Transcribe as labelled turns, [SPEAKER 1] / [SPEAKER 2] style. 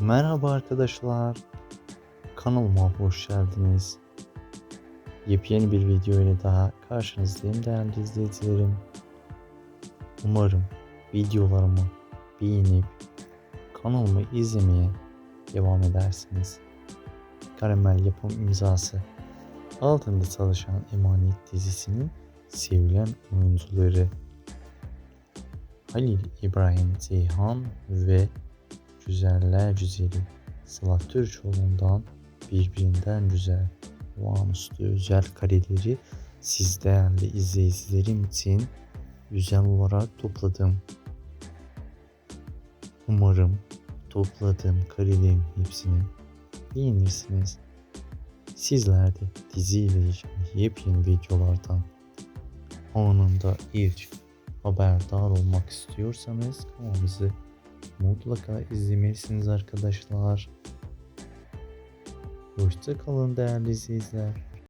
[SPEAKER 1] Merhaba arkadaşlar. Kanalıma hoş geldiniz. Yepyeni bir video ile daha karşınızdayım değerli izleyicilerim. Umarım videolarımı beğenip kanalımı izlemeye devam edersiniz. Karamel yapım imzası altında çalışan Emanet dizisinin sevilen oyuncuları Halil İbrahim Ceyhan ve Güzeller Güzeli Sıla Türkoğlu'ndan birbirinden güzel olağanüstü özel kareleri siz değerli izleyicilerim için güzel olarak topladım. Umarım topladığım karelerin hepsini beğenirsiniz. Sizler de diziyle ilgili yepyeni videolardan anında ilk haberdar olmak istiyorsanız kanalımızı mutlaka izlemelisiniz arkadaşlar. Hoşça kalın değerli izleyiciler.